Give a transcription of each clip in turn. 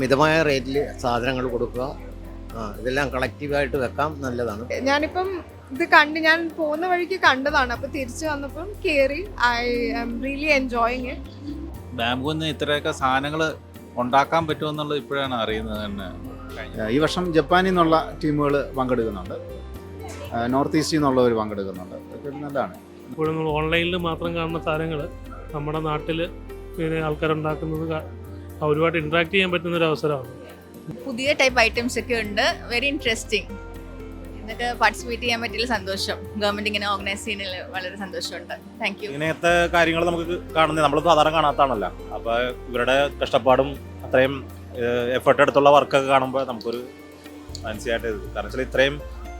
മിതമായ റേറ്റിൽ സാധനങ്ങൾ കൊടുക്കുക. ഇതെല്ലാം കളക്റ്റീവായിട്ട് വെക്കാം. നല്ലതാണ്. ഞാനിപ്പം ഇത് കണ്ട് ഞാൻ പോകുന്ന വഴിക്ക് കണ്ടതാണ്. അപ്പൊ തിരിച്ചു വന്നപ്പം കേറി I am really enjoying it നിന്ന് ഇത്രയൊക്കെ സാധനങ്ങൾ ഉണ്ടാക്കാൻ പറ്റുമെന്നുള്ളത് ഇപ്പോഴാണ് അറിയുന്നത് തന്നെ. ഈ വർഷം ജപ്പാനിൽ നിന്നുള്ള ടീമുകൾ പങ്കെടുക്കുന്നുണ്ട്. നോർത്ത് ഈസ്റ്റിൽ നിന്നുള്ളവർ പങ്കെടുക്കുന്നുണ്ട്. നല്ലതാണ്. ഇപ്പോഴും നമ്മൾ ഓൺലൈനിൽ മാത്രം കാണുന്ന സാധനങ്ങൾ നമ്മുടെ നാട്ടിൽ പിന്നെ ആൾക്കാരുണ്ടാക്കുന്നത് ഒരുപാട് ഇൻട്രാക്ട് ചെയ്യാൻ പറ്റുന്ന ഒരു അവസരമാണ്. പുതിയ ടൈപ്പ് ഐറ്റംസ് ഒക്കെ ഉണ്ട്. വെരി ഇൻട്രസ്റ്റിംഗ് ഇതൊക്കെ പാർട്ടിസിപ്പേറ്റ് ചെയ്യാൻ പറ്റിയ സന്തോഷം. ഗവൺമെന്റ് ഇങ്ങനെ ഓർഗനൈസ് ചെയ്യുന്നതിൽ വളരെ സന്തോഷമുണ്ട്. താങ്ക് യു ഇങ്ങനത്തെ കാര്യങ്ങൾ നമുക്ക് കാണുന്നത് നമ്മൾ സാധാരണ കാണാത്താണല്ലോ അപ്പോൾ ഇവരുടെ കഷ്ടപ്പാടും അത്രയും എഫേർട്ട് എടുത്തുള്ള വർക്കൊക്കെ കാണുമ്പോൾ നമുക്കൊരു മനസ്സിലായിട്ട് കാരണം വെച്ചാൽ ഇത്രയും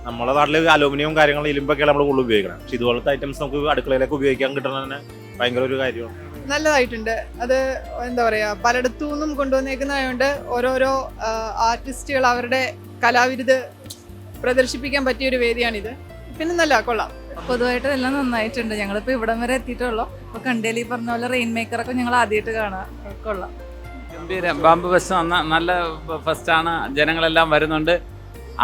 നമ്മുടെ നാട്ടിൽ അലൂമിനിയം കാര്യങ്ങൾ ഇരുമ്പൊക്കെയാണ് നമ്മൾ കൂടുതൽ ഉപയോഗിക്കണം. പക്ഷേ ഇതുപോലത്തെ ഐറ്റംസ് നമുക്ക് അടുക്കളയിലേക്ക് ഉപയോഗിക്കാൻ കിട്ടുന്നത് തന്നെ ഭയങ്കര ഒരു കാര്യമാണ്. നല്ലതായിട്ടുണ്ട്. അത് എന്താ പറയുക പലയിടത്തു നിന്നും കൊണ്ടുവന്നേക്കുന്നതായതുകൊണ്ട് ഓരോരോ ആർട്ടിസ്റ്റുകൾ അവരുടെ കലാവിരുത് പ്രദർശിപ്പിക്കാൻ പറ്റിയ ഒരു വേദിയാണിത്. പിന്നെ നല്ല കൊള്ളാം. പൊതുവായിട്ട് എല്ലാം നന്നായിട്ടുണ്ട്. ഞങ്ങളിപ്പോൾ ഇവിടം വരെ എത്തിയിട്ടുള്ളൂ. അപ്പോൾ കണ്ടേലി പറഞ്ഞ പോലെ റെയിൻ മേക്കറൊക്കെ ഞങ്ങൾ ആദ്യമായിട്ട് കാണാം. കൊള്ളാം. ഗംഭീരം ബാമ്പ് ബസ് വന്ന നല്ല ഫസ്റ്റാണ് ജനങ്ങളെല്ലാം വരുന്നുണ്ട്.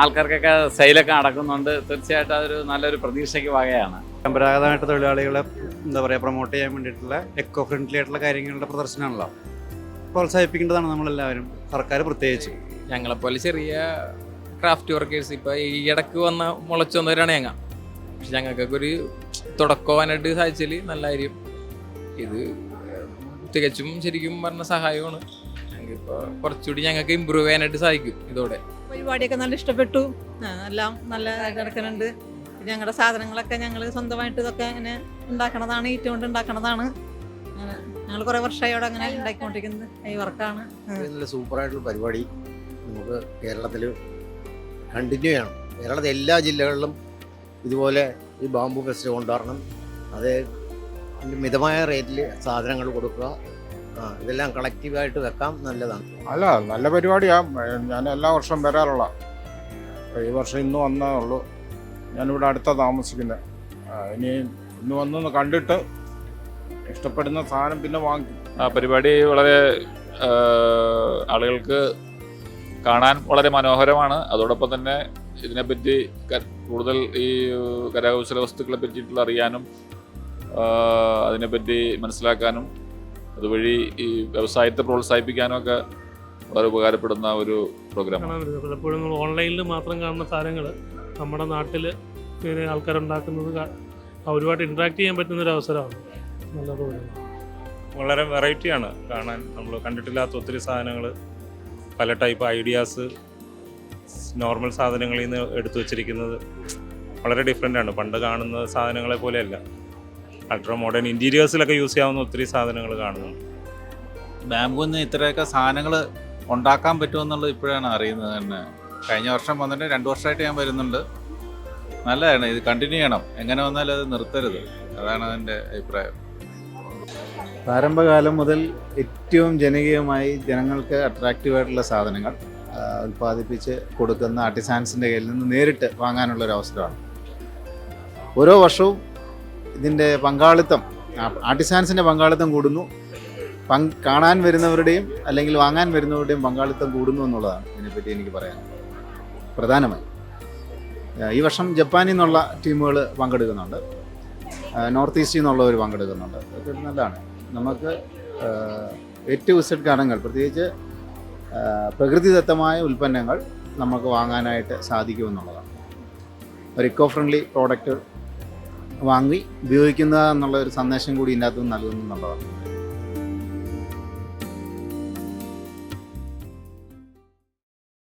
ആൾക്കാർക്കൊക്കെ സെയിലൊക്കെ നടക്കുന്നുണ്ട്. തീർച്ചയായിട്ടും അതൊരു നല്ലൊരു പ്രതീക്ഷയ്ക്ക് വകയാണ്. പരമ്പരാഗതമായിട്ട് തൊഴിലാളികളെ എന്താ പറയുക പ്രൊമോട്ട് ചെയ്യാൻ വേണ്ടിയിട്ടുള്ള എക്കോ ഫ്രണ്ട്ലി ആയിട്ടുള്ള കാര്യങ്ങളുടെ പ്രദർശനമാണല്ലോ. പ്രോത്സാഹിപ്പിക്കേണ്ടതാണ് നമ്മളെല്ലാവരും. സർക്കാർ പ്രത്യേകിച്ച്. ഞങ്ങളെപ്പോലെ ചെറിയ ക്രാഫ്റ്റ് വർക്കേഴ്സ് ഇപ്പോൾ ഈ ഇടയ്ക്ക് വന്ന മുളച്ചു വന്നവരാണ് ഞങ്ങൾ പക്ഷെ ഞങ്ങൾക്കൊക്കെ ഒരു തുടക്കമാനായിട്ട് സാധിച്ചാൽ നല്ല കാര്യം. ഇത് തികച്ചും ശരിക്കും പറഞ്ഞ സഹായമാണ്. ഞങ്ങൾക്കിപ്പോൾ കുറച്ചുകൂടി ഞങ്ങൾക്ക് ഇമ്പ്രൂവ് ചെയ്യാനായിട്ട് സാധിക്കും ഇതോടെ. പരിപാടിയൊക്കെ നല്ല ഇഷ്ടപ്പെട്ടു. എല്ലാം നല്ല കിടക്കുന്നുണ്ട് ഞങ്ങളുടെ സാധനങ്ങളൊക്കെ ഞങ്ങൾ സ്വന്തമായിട്ട് ഇതൊക്കെ ഇങ്ങനെ ഉണ്ടാക്കണതാണ് ഈറ്റുകൊണ്ട് ഉണ്ടാക്കണതാണ്. ഞങ്ങൾ കുറേ വർഷമായി അവിടെ അങ്ങനെ ഉണ്ടാക്കിക്കൊണ്ടിരിക്കുന്നത് ഈ വർക്കാണ്. നല്ല സൂപ്പറായിട്ടുള്ള പരിപാടി. നമുക്ക് കേരളത്തിൽ കണ്ടിന്യൂ ചെയ്യണം. കേരളത്തിലെ എല്ലാ ജില്ലകളിലും ഇതുപോലെ ഈ ബാംബു ഫെസ്റ്റ് കൊണ്ടുവരണം. അത് മിതമായ റേറ്റിൽ സാധനങ്ങൾ കൊടുക്കുക. ഇതെല്ലാം കളക്റ്റീവായിട്ട് വെക്കാം. നല്ലതാണ്. അല്ല നല്ല പരിപാടിയാണ് ഞാൻ എല്ലാ വർഷവും വരാറുള്ള ഈ വർഷം ഇന്ന് വന്നേ ഉള്ളൂ. ഞാനിവിടെ അടുത്ത താമസിക്കുന്നത് ഇനി ഇന്ന് വന്നൊന്ന് കണ്ടിട്ട് ഇഷ്ടപ്പെടുന്ന സാധനം പിന്നെ വാങ്ങി. ആ പരിപാടി വളരെ ആളുകൾക്ക് കാണാൻ വളരെ മനോഹരമാണ്. അതോടൊപ്പം തന്നെ ഇതിനെപ്പറ്റി കൂടുതൽ ഈ കരകൗശല വസ്തുക്കളെ പറ്റിയിട്ടുള്ള അറിയാനും അതിനെപ്പറ്റി മനസ്സിലാക്കാനും അതുവഴി ഈ വ്യവസായത്തെ പ്രോത്സാഹിപ്പിക്കാനും ഒക്കെ വളരെ ഉപകാരപ്പെടുന്ന ഒരു പറ്റുന്നത് പലപ്പോഴും ഓൺലൈനിൽ മാത്രം കാണുന്ന സാധനങ്ങൾ നമ്മുടെ നാട്ടിൽ ഇങ്ങനെ ആൾക്കാരുണ്ടാക്കുന്നത് അവരുമായിട്ട് ഒരുപാട് ഇൻട്രാക്ട് ചെയ്യാൻ പറ്റുന്ന ഒരു അവസരമാണ് നല്ലത് വളരെ വെറൈറ്റിയാണ് കാണാൻ. നമ്മൾ കണ്ടിട്ടില്ലാത്ത ഒത്തിരി സാധനങ്ങൾ പല ടൈപ്പ് ഐഡിയാസ് നോർമൽ സാധനങ്ങളിൽ നിന്ന് എടുത്തു വച്ചിരിക്കുന്നത് വളരെ ഡിഫറെന്റ് ആണ്. പണ്ട് കാണുന്ന സാധനങ്ങളെ പോലെയല്ല. അൾട്രാ മോഡേൺ ഇന്റീരിയേഴ്സിലൊക്കെ യൂസ് ചെയ്യാവുന്ന ഒത്തിരി സാധനങ്ങൾ കാണുന്നു. ബാംബുവിൽ നിന്ന് ഇത്രയൊക്കെ സാധനങ്ങൾ ഉണ്ടാക്കാൻ പറ്റുമെന്നുള്ളത് ഇപ്പോഴാണ് അറിയുന്നത് തന്നെ. കഴിഞ്ഞ വർഷം വന്നിട്ട് രണ്ട് വർഷമായിട്ട് ഞാൻ വരുന്നുണ്ട്. നല്ലതാണ് ഇത് കണ്ടിന്യൂ ചെയ്യണം. എങ്ങനെ വന്നാലും അത് നിർത്തരുത്. അതാണ് അതിന്റെ അഭിപ്രായം. പ്രാരംഭകാലം മുതൽ ഏറ്റവും ജനകീയമായി ജനങ്ങൾക്ക് അട്രാക്റ്റീവായിട്ടുള്ള സാധനങ്ങൾ ഉൽപ്പാദിപ്പിച്ച് കൊടുക്കുന്ന ആർട്ടിസാൻസിന്റെ കയ്യിൽ നിന്ന് നേരിട്ട് വാങ്ങാനുള്ള ഒരു അവസരമാണ്. ഓരോ വർഷവും ഇതിന്റെ പങ്കാളിത്തം ആർട്ടിസാൻസിന്റെ പങ്കാളിത്തം കൂടുന്നു. കാണാൻ വരുന്നവരുടെയും അല്ലെങ്കിൽ വാങ്ങാൻ വരുന്നവരുടെയും പങ്കാളിത്തം കൂടുന്നു എന്നുള്ളതാണ് ഇതിനെപ്പറ്റി എനിക്ക് പറയാൻ പ്രധാനമായി. ഈ വർഷം ജപ്പാനിൽ നിന്നുള്ള ടീമുകൾ പങ്കെടുക്കുന്നുണ്ട്. നോർത്ത് ഈസ്റ്റിൽ നിന്നുള്ളവർ പങ്കെടുക്കുന്നുണ്ട്. അതൊക്കെ നല്ലതാണ്. നമുക്ക് ഏറ്റവും ഗാനങ്ങൾ പ്രത്യേകിച്ച് പ്രകൃതിദത്തമായ ഉൽപ്പന്നങ്ങൾ നമുക്ക് വാങ്ങാനായിട്ട് സാധിക്കുമെന്നുള്ളതാണ്. ഒരു ഇക്കോ ഫ്രണ്ട്ലി പ്രോഡക്റ്റ് വാങ്ങി ഉപയോഗിക്കുക എന്നുള്ള ഒരു സന്ദേശം കൂടി ഇതിനകത്ത് അകത്തുനിന്ന് നൽകുന്നു എന്നുള്ളതാണ്